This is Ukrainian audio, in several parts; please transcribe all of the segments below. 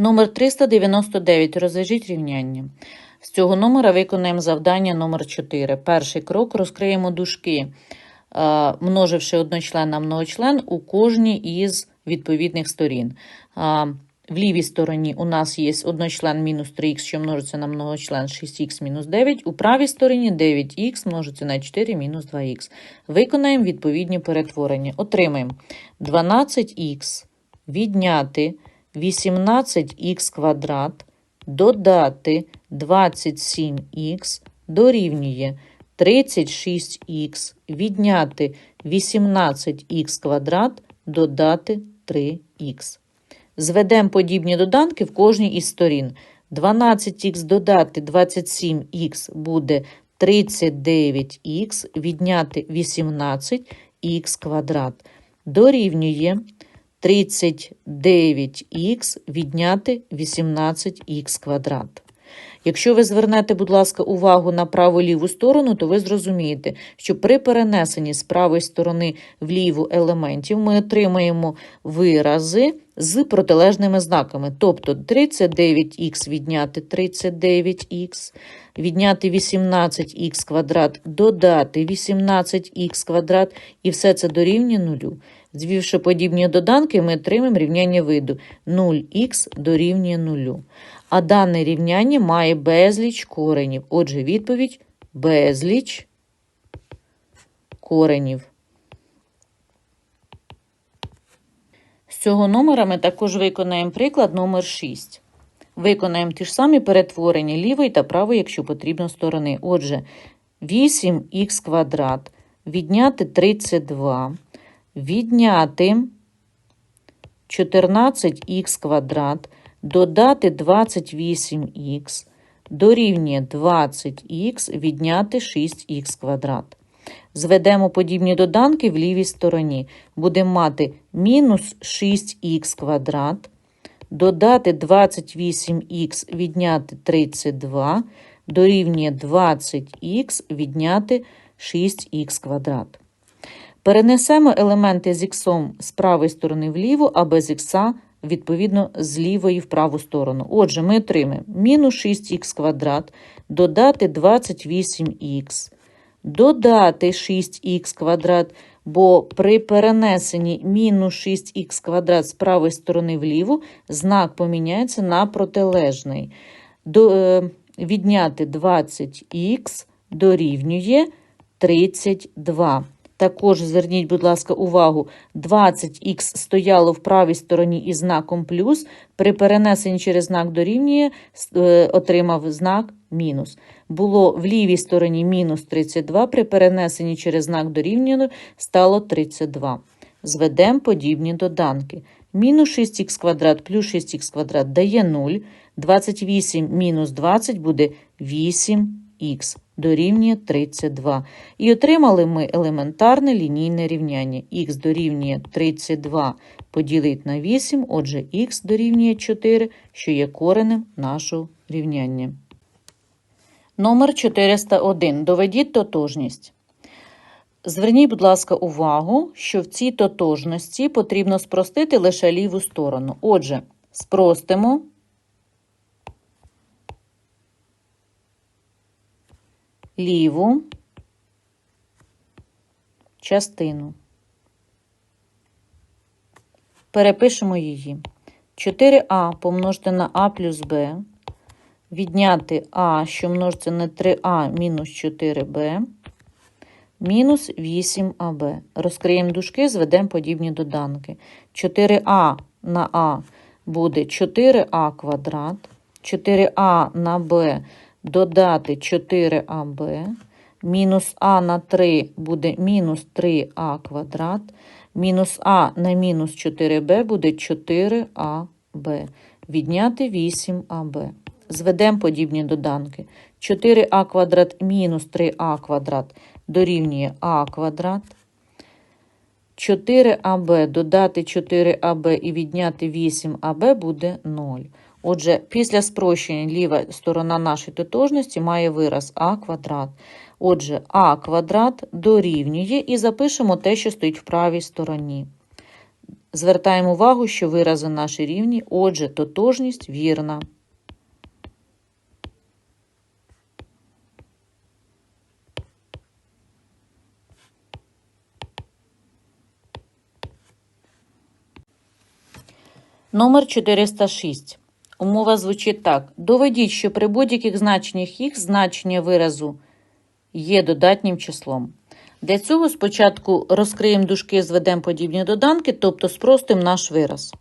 Номер 399. Розв'яжіть рівняння. З цього номера виконаємо завдання номер 4. Перший крок розкриємо дужки, е, множивши одночлен на многочлен у кожній із відповідних сторін. В лівій стороні у нас є одночлен мінус 3х, що множиться на многочлен 6х мінус 9. У правій стороні 9х множиться на 4 мінус 2х. Виконаємо відповідні перетворення. Отримаємо 12х відняти 18х квадрат, додати 27х дорівнює 36х, відняти 18х квадрат, додати 3х. Зведемо подібні доданки в кожній із сторін. 12х додати 27х буде 39х, відняти 18х квадрат. Дорівнює 39х відняти 18х квадрат. Якщо ви звернете, будь ласка, увагу на праву ліву сторону, то ви зрозумієте, що при перенесенні з правої сторони в ліву елементів ми отримаємо вирази з протилежними знаками. Тобто 39х відняти 39х, відняти 18х квадрат, додати 18х квадрат, і все це дорівнює нулю. Звівши подібні доданки, ми отримаємо рівняння виду 0х дорівнює нулю. А дане рівняння має безліч коренів. Отже, відповідь безліч коренів. З цього номера ми також виконаємо приклад номер 6. Виконаємо ті ж самі перетворення лівої та правої, якщо потрібно, сторони. Отже, 8х квадрат відняти 32, відняти 14х квадрат, додати 28х, дорівнює 20х, відняти 6х квадрат. Зведемо подібні доданки в лівій стороні. Будемо мати мінус 6х квадрат, додати 28х, відняти 32, дорівнює 20х, відняти 6х квадрат. Перенесемо елементи з х з правої сторони вліво, а без х відповідно з лівої в праву сторону. Отже, ми отримаємо мінус 6х квадрат, додати 28х, додати 6х квадрат, бо при перенесенні мінус 6х квадрат з правої сторони вліво знак поміняється на протилежний. До, е, відняти 20х дорівнює 32. Також зверніть, будь ласка, увагу, 20х стояло в правій стороні із знаком плюс, при перенесенні через знак дорівнює, е, отримав знак мінус. Було в лівій стороні мінус 32, при перенесенні через знак дорівнює стало 32. Зведемо подібні доданки. Мінус 6х квадрат плюс 6х квадрат дає 0, 28 мінус 20 буде 8х дорівнює 32. І отримали ми елементарне лінійне рівняння. Х дорівнює 32 поділити на 8, отже, х дорівнює 4, що є коренем нашого рівняння. Номер 401. Доведіть тотожність. Зверніть, будь ласка, увагу, що в цій тотожності потрібно спростити лише ліву сторону. Отже, спростимо. Ліву частину. Перепишемо її. 4а помножити на а плюс b, відняти а, що множиться на 3а мінус 4b, мінус 8аб. Розкриємо дужки, зведемо подібні доданки. 4а на а буде 4а квадрат, 4а на b додати 4аб, мінус а на 3 буде мінус 3а квадрат, мінус а на мінус 4b буде 4аб, відняти 8аб. Зведемо подібні доданки. 4а квадрат мінус 3а квадрат дорівнює а квадрат. 4аб додати 4аб і відняти 8аб буде 0. Отже, після спрощення ліва сторона нашої тотожності має вираз а квадрат. Отже, а квадрат дорівнює і запишемо те, що стоїть в правій стороні. Звертаємо увагу, що вирази наші рівні, отже, тотожність вірна. Номер 406. Умова звучить так. Доведіть, що при будь-яких значеннях х значення виразу є додатнім числом. Для цього спочатку розкриємо дужки, зведемо подібні доданки, тобто спростимо наш вираз.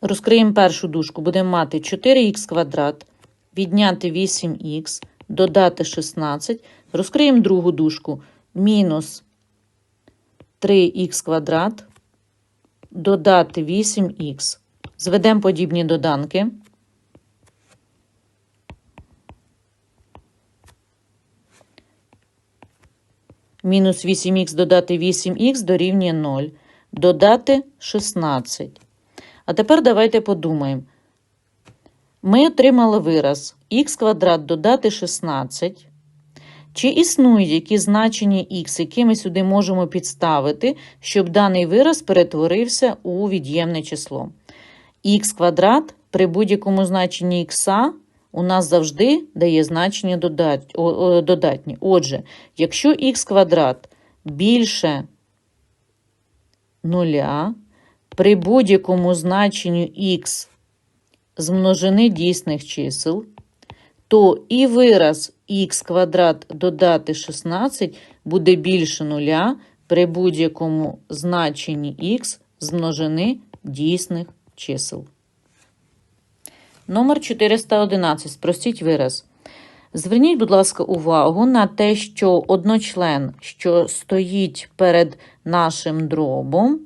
Розкриємо першу дужку. Будемо мати 4х квадрат, відняти 8х, додати 16. Розкриємо другу дужку. Мінус 3х квадрат, додати 8х. Зведемо подібні доданки. Мінус 8х додати 8х дорівнює 0. Додати 16. А тепер давайте подумаємо. Ми отримали вираз х квадрат додати 16. Чи існують які значення х, які ми сюди можемо підставити, щоб даний вираз перетворився у від'ємне число? х квадрат при будь-якому значенні х у нас завжди дає значення додатні. Отже, якщо х квадрат більше нуля, при будь-якому значенню х з множини дійсних чисел, то і вираз х квадрат додати 16 буде більше нуля при будь-якому значенні х з множини дійсних чисел. Номер 411. Спростіть вираз. Зверніть, будь ласка, увагу на те, що одночлен, що стоїть перед нашим дробом,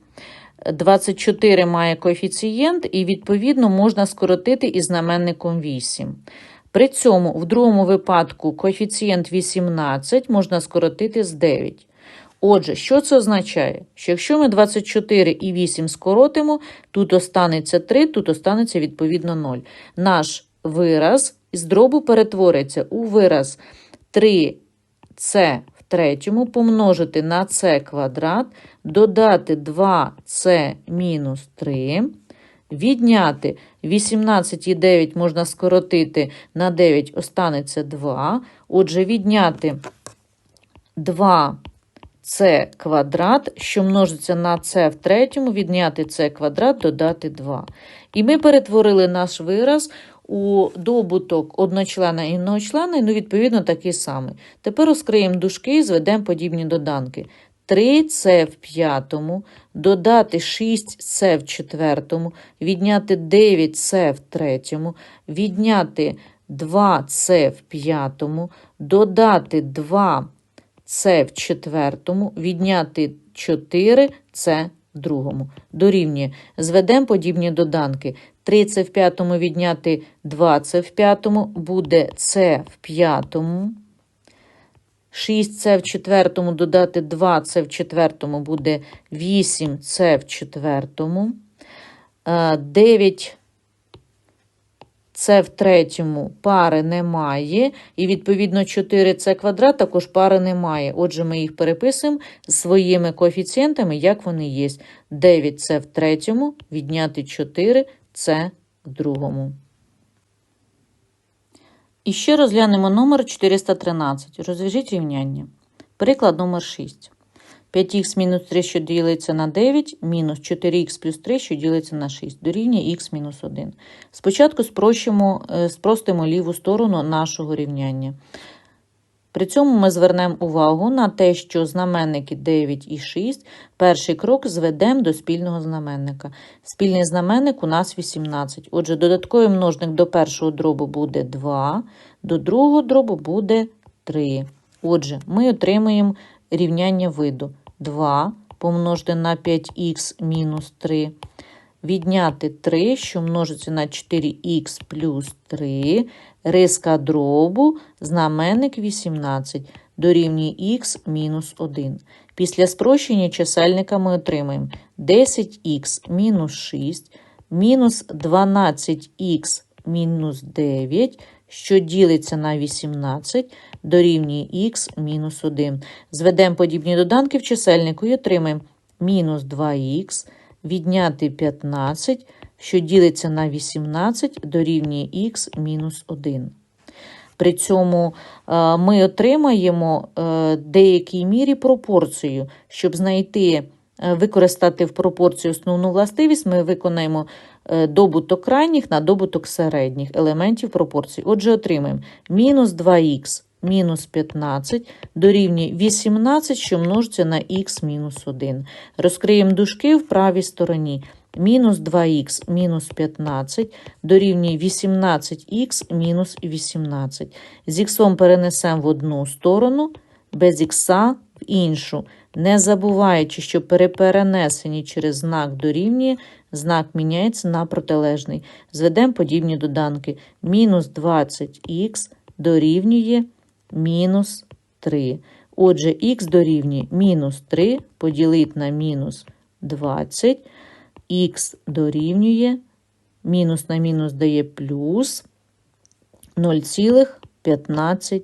24 має коефіцієнт, і, відповідно, можна скоротити із знаменником 8. При цьому, в другому випадку, коефіцієнт 18 можна скоротити з 9. Отже, що це означає? Що якщо ми 24 і 8 скоротимо, тут останеться 3, тут останеться відповідно 0. Наш вираз із дробу перетвориться у вираз 3c в третьому помножити на c квадрат, додати 2c мінус 3. Відняти 18 і 9 можна скоротити на 9, останеться 2. Отже, відняти 2 це квадрат, що множиться на це в третьому, відняти це квадрат, додати 2. І ми перетворили наш вираз у добуток одночлена і многочлена, ну, відповідно, такий самий. Тепер розкриємо дужки і зведемо подібні доданки. 3С в п'ятому, додати 6С в четвертому, відняти 9С в третьому, відняти 2С в п'ятому, додати 2 це в четвертому, відняти 4 це другому. Дорівнює. Зведемо подібні доданки. 3 це в п'ятому відняти 2 це в п'ятому, буде це в п'ятому. 6 це в четвертому додати 2 це в четвертому буде 8 це в четвертому. 9 це в третьому пари немає, і, відповідно, 4 це квадрат також пари немає. Отже, ми їх переписуємо своїми коефіцієнтами, як вони є. 9 це в третьому, відняти 4 це в другому. І ще розглянемо номер 413. Розв'яжіть рівняння. Приклад номер 6. 5х мінус 3, що ділиться на 9, мінус 4х плюс 3, що ділиться на 6, дорівнює х мінус 1. Спочатку спрощимо, е, спростимо ліву сторону нашого рівняння. При цьому ми звернемо увагу на те, що знаменники 9 і 6 перший крок зведемо до спільного знаменника. Спільний знаменник у нас 18. Отже, додатковий множник до першого дробу буде 2, до другого дробу буде 3. Отже, ми отримуємо рівняння виду 2 помножити на 5х мінус 3. Відняти 3, що множиться на 4х плюс 3, риска дробу, знаменник 18, дорівнює х мінус 1. Після спрощення чисельника ми отримаємо 10х мінус 6, мінус 12х мінус 9, що ділиться на 18, дорівнює х мінус 1. Зведемо подібні доданки в чисельнику і отримаємо мінус 2х відняти 15, що ділиться на 18, дорівнює х мінус 1. При цьому е, ми отримаємо е, в деякій мірі пропорцію. Щоб знайти, е, використати в пропорцію основну властивість, ми виконаємо е, добуток крайніх на добуток середніх елементів пропорції. Отже, отримаємо мінус 2х мінус 15 дорівнює 18, що множиться на х мінус 1. Розкриємо дужки в правій стороні. Мінус 2х мінус 15 дорівнює 18х мінус 18. З х перенесемо в одну сторону, без х в іншу, не забуваючи, що при перенесенні через знак дорівнює, знак міняється на протилежний. Зведемо подібні доданки. Мінус 20х дорівнює мінус 3. Отже, х дорівнює мінус 3 поділити на мінус 20 х дорівнює, мінус на мінус дає плюс 0,15.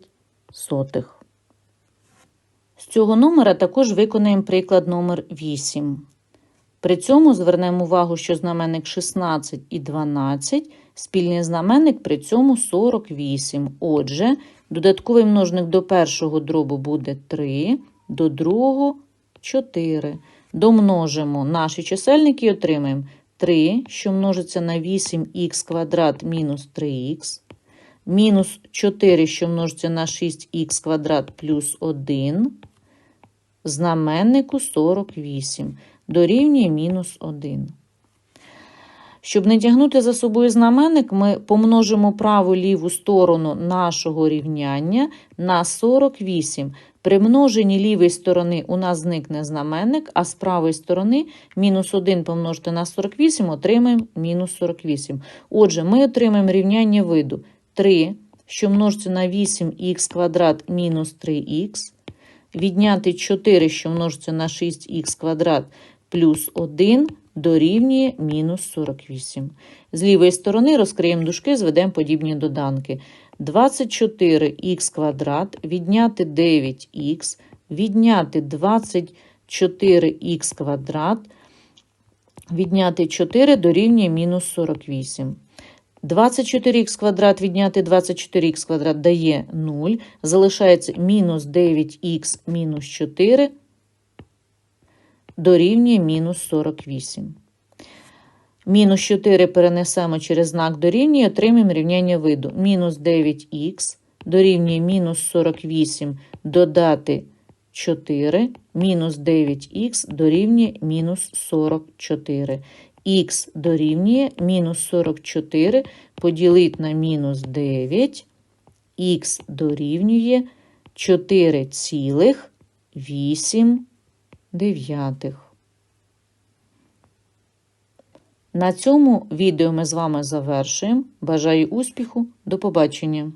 З цього номера також виконаємо приклад номер 8. При цьому звернемо увагу, що знаменник 16 і 12, спільний знаменник при цьому 48. Отже, додатковий множник до першого дробу буде 3, до другого 4. Домножимо наші чисельники і отримаємо 3, що множиться на 8х квадрат мінус 3х, мінус 4, що множиться на 6х квадрат плюс 1, знаменнику 48, дорівнює мінус 1. Щоб не тягнути за собою знаменник, ми помножимо праву ліву сторону нашого рівняння на 48. При множенні лівої сторони у нас зникне знаменник, а з правої сторони мінус 1 помножити на 48 отримаємо мінус 48. Отже, ми отримаємо рівняння виду 3, що множиться на 8х квадрат мінус 3х, відняти 4, що множиться на 6х квадрат плюс 1 дорівнює мінус 48. З лівої сторони розкриємо дужки, зведемо подібні доданки. 24х квадрат, відняти 9х, відняти 24х квадрат, відняти 4 дорівнює мінус 48. 24х квадрат відняти 24х квадрат дає 0, залишається мінус 9х мінус 4 дорівнює мінус 48. Мінус 4 перенесемо через знак дорівнює, отримаємо рівняння виду. Мінус 9х дорівнює мінус 48 додати 4, мінус 9х дорівнює мінус 44. Х дорівнює мінус 44 поділити на мінус 9, х дорівнює 4,8 дев'ятих. На цьому відео ми з вами завершуємо. Бажаю успіху. До побачення!